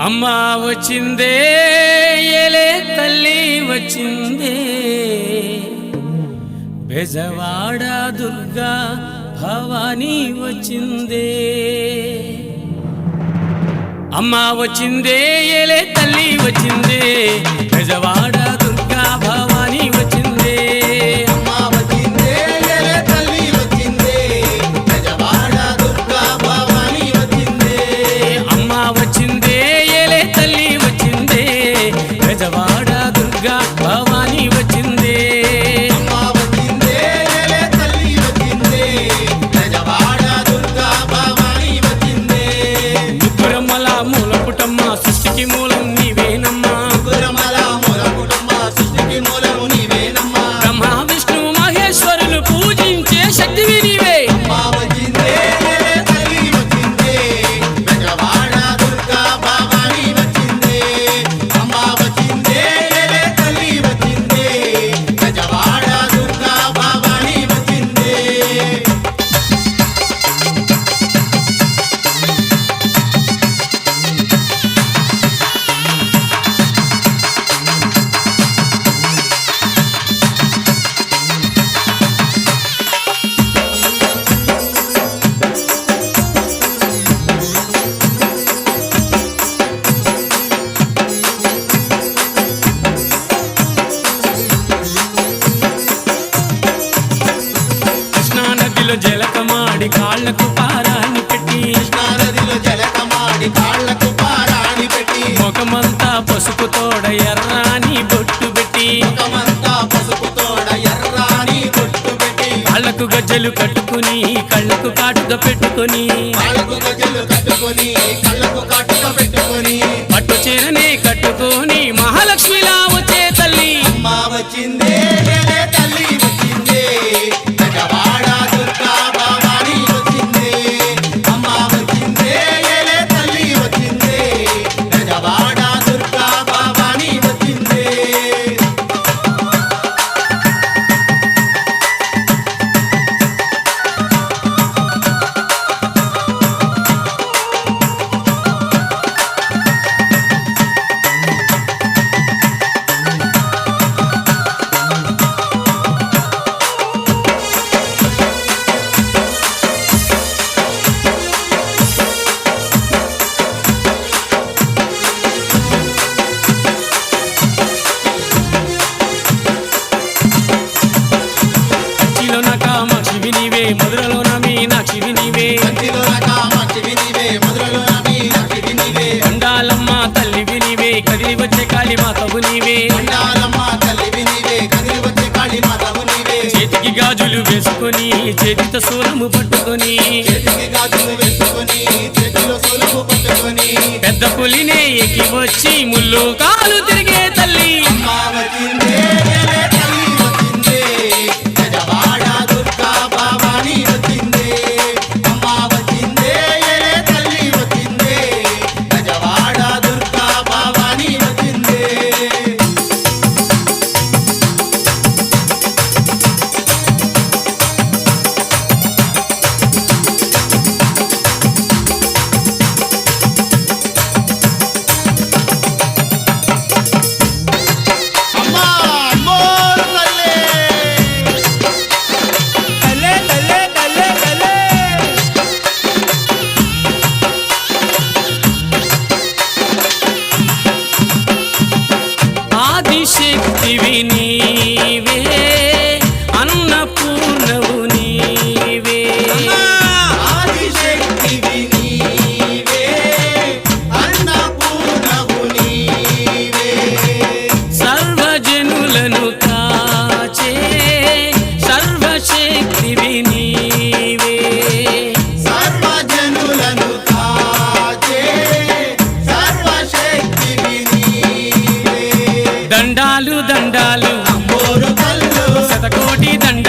అమ్మా వచ్చిందే ఎలే తల్లి వచ్చిందే. బెజవాడ దుర్గా భవానీ వచ్చిందే. అమ్మా వచ్చిందే ఎలే తల్లి వచ్చింది. మూలం నీవేనమ్మా కాటుకు గజ్జలు కట్టుకుని కళ్ళకు కాటుక పెట్టుకుని. పట్టు చీరనే కట్టుకొని మహాలక్ష్మిలా కామాక్షివి నీవే మధురలోన మీనాక్షివి నీవే అండాలమ్మ తల్లి నీవే కదిలి వచ్చే కాళీ మాతవు నీవే చేతికి గాజులు వేసుకొని చేతితో సూలము పట్టుకొని. పెద్ద పులినే ఎక్కి వచ్చి ముళ్ళు కాలు తిరిగే తల్లి.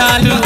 Salud.